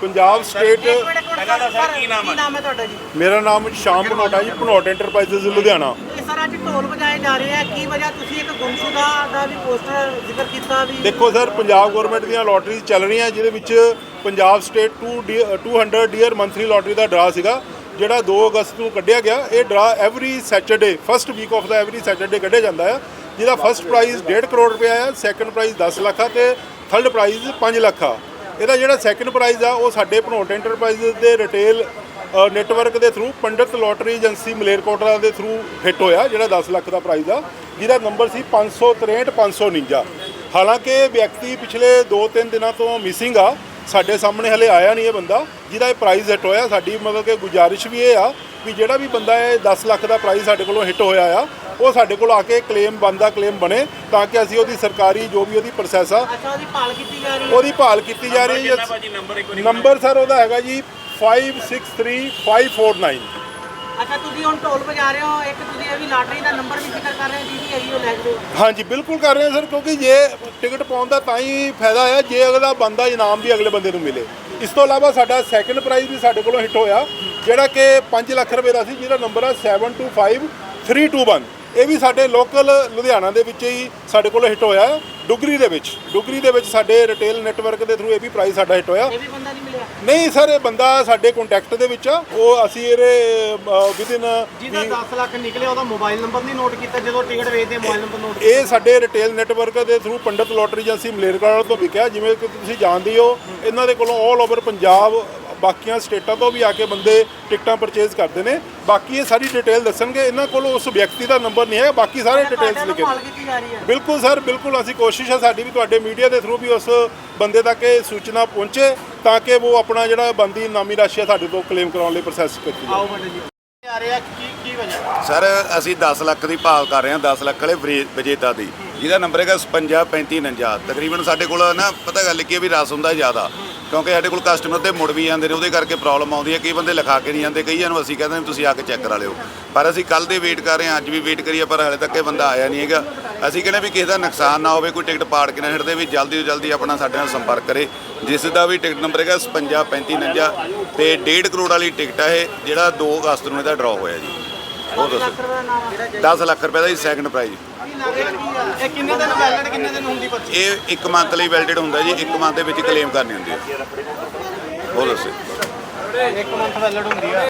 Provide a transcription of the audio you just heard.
Punjab state ਮੇਰਾ ਨਾਮ ਸ਼ਾਮ ਭਨੋਟਾ ਜੀ ਭਨੋਟ ਇੰਟਰਪ੍ਰਾਈਜ਼ਸ ਲੁਧਿਆਣਾ। ਸਰ ਅੱਜ ਢੋਲ ਵਜਾਏ ਜਾ ਰਹੇ ਆ। ਕੀ ਵਜ੍ਹਾ ਤੁਸੀਂ ਇੱਕ ਗੁੰਮਸ਼ੁਦਾ ਦਾ ਵੀ ਪੋਸਟਰ ਜ਼ਿਕਰ ਕੀਤਾ ਵੀ ਦੇਖੋ ਸਰ ਪੰਜਾਬ ਗਵਰਨਮੈਂਟ ਦੀਆਂ ਲੋਟਰੀਜ਼ ਚੱਲ ਰਹੀਆਂ ਜਿਹਦੇ ਵਿੱਚ Punjab state 2 200 dear monthly lottery ਦਾ ਡਰਾ ਸੀਗਾ। ਜਿਹੜਾ 2 ਅਗਸਤ ਨੂੰ ਕੱਢਿਆ ਗਿਆ, ਇਹ draw every Saturday first week of the every Saturday ਕੱਢਿਆ ਜਾਂਦਾ ਹੈ, ਜਿਹਦਾ ਫਸਟ ਪ੍ਰਾਈਜ਼ 1.5 ਕਰੋੜ ਰੁਪਇਆ ਆ ਸੈਕੰਡ ਪ੍ਰਾਈਜ਼ 10 ਲੱਖ ਆ ਤੇ ਥਰਡ ਪ੍ਰਾਈਜ਼ 5 ਲੱਖ ਆ। ਇਹਦਾ ਜਿਹੜਾ ਸੈਕੰਡ ਪ੍ਰਾਈਜ਼ ਆ, ਉਹ ਸਾਡੇ ਭਨੋਟ ਐਂਟਰਪ੍ਰਾਈਜ਼ਸ ਦੇ ਰਿਟੇਲ ਨੈਟਵਰਕ ਦੇ through Pandit lottery agency Malerkotla ਦੇ ਥਰੂ ਹਿੱਟ ਹੋਇਆ, ਜਿਹੜਾ 10 ਲੱਖ ਦਾ ਪ੍ਰਾਈਜ਼ ਆ, ਜਿਹਦਾ ਨੰਬਰ ਸੀ 563 549 ਹਾਲਾਂਕਿ ਵਿਅਕਤੀ ਪਿਛਲੇ 2-3 ਦਿਨਾਂ ਤੋਂ ਮਿਸਿੰਗ ਆ ਸਾਡੇ ਸਾਹਮਣੇ ਹਲੇ ਆਇਆ ਨਹੀਂ ਇਹ ਬੰਦਾ ਜਿਹਦਾ ਇਹ ਪ੍ਰਾਈਜ਼ ਹਿੱਟ ਹੋਇਆ ਸਾਡੀ ਮਤਲਬ ਕਿ ਗੁਜ਼ਾਰਿਸ਼ ਵੀ ਇਹ ਆ ਵੀ ਜਿਹੜਾ ਵੀ ਬੰਦਾ ਇਹ 10 ਲੱਖ ਦਾ ਪ੍ਰਾਈਜ਼ ਸਾਡੇ ਕੋਲੋਂ ਹਿੱਟ ਹੋਇਆ ਆ ਉਹ ਸਾਡੇ ਕੋਲ ਆ ਕੇ ਕਲੇਮ ਬੰਦਾ ਕਲੇਮ ਬਣੇ ਤਾਂ ਕਿ ਅਸੀਂ ਉਹਦੀ ਸਰਕਾਰੀ ਜੋ ਵੀ ਉਹਦੀ ਪ੍ਰੋਸੈਸ ਆ ਅੱਛਾ ਉਹਦੀ ਭਾਲ ਕੀਤੀ ਜਾ ਰਹੀ ਹੈ। ਉਹਦੀ ਭਾਲ ਕੀਤੀ ਜਾ ਰਹੀ ਹੈ। ਨੰਬਰ ਸਰ ਉਹਦਾ ਹੈਗਾ ਜੀ 563549 ਅੱਛਾ ਤੁਸੀਂ ਹੁਣ ਢੋਲ ਵਜਾ ਰਹੇ ਹੋ ਇੱਕ ਤੁਸੀਂ ਇਹ ਵੀ ਲਾਟਰੀ ਦਾ ਨੰਬਰ ਵੀ ਜ਼ਿਕਰ ਕਰ ਰਹੇ ਹੋ ਜਿਹਦੀ ਹੈਗੀ ਉਹ ਲੈ ਜਾਓ ਹਾਂਜੀ ਬਿਲਕੁਲ ਕਰ ਰਹੇ ਹਾਂ ਸਰ ਕਿਉਂਕਿ ਜੇ ਟਿਕਟ ਪਾਉਣ ਦਾ ਤਾਂ ਹੀ ਫਾਇਦਾ ਹੈ ਜੇ ਅਗਲਾ ਬੰਦਾ ਇਨਾਮ ਵੀ ਅਗਲੇ ਬੰਦੇ ਨੂੰ ਮਿਲੇ। ਇਸ ਤੋਂ ਇਲਾਵਾ ਸਾਡਾ ਸੈਕੰਡ ਪ੍ਰਾਈਜ਼ ਵੀ ਸਾਡੇ ਕੋਲੋਂ ਹਿੱਟ ਹੋਇਆ ਜਿਹੜਾ ਕਿ 5 ਲੱਖ ਰੁਪਏ ਦਾ ਸੀ ਜਿਹਦਾ ਨੰਬਰ ਹੈ 725321 ਇਹ ਵੀ ਸਾਡੇ ਲੋਕਲ ਲੁਧਿਆਣਾ ਦੇ ਵਿੱਚ ਹੀ ਸਾਡੇ ਕੋਲ ਹਿੱਟ ਹੋਇਆ ਹੈ, ਡੁਗਰੀ ਦੇ ਵਿੱਚ ਡੁਗਰੀ ਦੇ ਵਿੱਚ ਸਾਡੇ ਰਿਟੇਲ ਨੈਟਵਰਕ ਦੇ ਥਰੂ ਇਹ ਵੀ ਪ੍ਰਾਈਜ਼ ਸਾਡਾ ਹਿੱਟ ਹੋਇਆ। ਇਹ ਵੀ ਬੰਦਾ ਨਹੀਂ ਮਿਲਿਆ। ਨਹੀਂ ਸਰ ਇਹ ਬੰਦਾ ਸਾਡੇ ਕੰਟੈਕਟ ਦੇ ਵਿੱਚ ਆ। ਉਹ ਅਸੀਂ ਇਹਦੇ ਵਿਦਿਨ ਜਿਹਦਾ 10 ਲੱਖ ਨਿਕਲਿਆ ਉਹਦਾ ਮੋਬਾਈਲ ਨੰਬਰ ਨਹੀਂ ਨੋਟ ਕੀਤਾ ਜਦੋਂ ਟਿਕਟ ਵੇਚਦੇ ਮੋਬਾਈਲ ਨੰਬਰ ਨੋਟ ਇਹ ਸਾਡੇ ਰਿਟੇਲ ਨੈਟਵਰਕ ਦੇ through Pandit lottery agency Malerkotla ਤੋਂ ਵਿਕਿਆ। ਜਿਵੇਂ ਕਿ ਤੁਸੀਂ ਜਾਣਦੇ ਹੋ ਇਹਨਾਂ ਦੇ ਕੋਲੋਂ 올 ਓਵਰ ਪੰਜਾਬ ਬਾਕੀਆਂ ਸਟੇਟਾਂ ਤੋਂ ਵੀ ਆ ਕੇ ਬੰਦੇ ਟਿਕਟਾਂ ਪਰਚੇਜ਼ ਕਰਦੇ ਨੇ। ਬਾਕੀ ਇਹ ਸਾਰੀ ਡਿਟੇਲ ਦੱਸਣਗੇ। ਇਹਨਾਂ ਕੋਲ ਉਸ ਵਿਅਕਤੀ ਦਾ ਨੰਬਰ ਨਹੀਂ ਹੈ ਬਾਕੀ ਸਾਰੇ ਡਿਟੇਲਸ ਲਿਖੇ। ਨੇ ਬਿਲਕੁਲ ਸਰ ਬਿਲਕੁਲ ਅਸੀਂ ਕੋਸ਼ਿਸ਼ ਹੈ ਸਾਡੀ ਵੀ ਤੁਹਾਡੇ ਮੀਡੀਆ ਦੇ ਥਰੂ ਵੀ ਉਸ ਬੰਦੇ ਤੱਕ ਇਹ ਸੂਚਨਾ ਪਹੁੰਚੇ ਤਾਂ ਕਿ ਉਹ ਆਪਣਾ ਜਿਹੜਾ ਬੰਦੀ ਨਾਮੀ ਰਾਸ਼ੀ ਹੈ ਸਾਡੇ ਤੋਂ ਕਲੇਮ ਕਰਾਉਣ ਲਈ ਪ੍ਰੋਸੈਸ ਕੀਤੀ ਜਾਵੇ। ਆਓ ਬੜੇ ਜੀ। ਆ ਰਿਹਾ ਕੀ ਕੀ ਵਜ੍ਹਾ? ਸਰ ਅਸੀਂ 10 ਲੱਖ ਦੀ ਭਾਲ ਕਰ ਰਹੇ ਹਾਂ। 10 ਲੱਖ ਵਾਲੇ ਵਿਜੇ- ਵਿਜੇਤਾ ਦੀ। ਜਿਹਦਾ ਨੰਬਰ ਹੈਗਾ 55 35 49 ਤਕਰੀਬਨ ਸਾਡੇ ਕੋਲ ਨਾ ਪਤਾ ਗੱਲ ਕੀ ਹੈ ਵੀ ਰਸ ਹੁੰਦਾ ਜ਼ਿਆਦਾ। ਕਿਉਂਕਿ ਸਾਡੇ ਕੋਲ ਕਸਟਮਰ ਤੇ ਮੁੜ ਵੀ ਜਾਂਦੇ ਨੇ ਉਹਦੇ ਕਰਕੇ ਪ੍ਰੋਬਲਮ ਆਉਂਦੀ ਹੈ। ਕਈ ਬੰਦੇ ਲਿਖਾ ਕੇ ਨਹੀਂ ਜਾਂਦੇ ਕਈਆਂ ਨੂੰ ਅਸੀਂ ਕਹਿੰਦੇ ਨੇ ਤੁਸੀਂ ਆ ਕੇ ਚੈੱਕ ਕਰਾ ਲਿਓ। ਪਰ ਅਸੀਂ ਕੱਲ ਦੇ ਵੇਟ ਕਰ ਰਹੇ ਹਾਂ ਅੱਜ ਵੀ ਵੇਟ ਕਰੀਏ ਪਰ ਹਾਲੇ ਤੱਕ ਇਹ ਬੰਦਾ ਆਇਆ ਨਹੀਂ ਹੈਗਾ। ਅਸੀਂ ਕਹਿੰਦੇ ਵੀ ਕਿਸੇ ਦਾ ਨੁਕਸਾਨ ਨਾ ਹੋਵੇ ਕੋਈ ਟਿਕਟ ਪਾੜ ਕੇ ਨਾ ਛੱਡਦੇ ਵੀ ਜਲਦੀ ਤੋਂ ਜਲਦੀ ਆਪਣਾ ਸਾਡੇ ਨਾਲ ਸੰਪਰਕ ਕਰੇ। ਜਿਸ ਦਾ ਵੀ ਟਿਕਟ ਨੰਬਰ ਹੈਗਾ 55 35 49 ਤੇ 1.5 ਕਰੋੜ ਵਾਲੀ ਟਿਕਟ ਹੈ ਇਹ ਜਿਹੜਾ 2 ਅਗਸਤ ਨੂੰ ਇਹਦਾ ਡਰਾਅ ਹੋਇਆ ਜੀ। ਉਹ ਦੱਸੋ ਲੱਖ ਰੁਪਏ ਦਾ ਨਾਮ ਹੈ 10 ਲੱਖ ਰੁਪਏ ਦਾ ਜੀ ਸੈਕੰਡ ਪ੍ਰਾਈਜ਼ ਇਹ ਕਿੰਨੇ ਦਿਨ ਵੈਲਿਡ ਕਿੰਨੇ ਦਿਨ ਹੁੰਦੀ ਪਰਚੀ? ਇਹ ਇੱਕ ਮੰਥ ਲਈ ਵੈਲਿਡਡ ਹੁੰਦਾ ਜੀ ਇੱਕ ਮੰਥ ਦੇ ਵਿੱਚ ਕਲੇਮ ਕਰਨੀ ਹੁੰਦੀ ਹੈ। ਉਹ ਦੱਸੋ ਇੱਕ ਮੰਥ ਵੈਲਿਡ ਹੁੰਦੀ ਆ।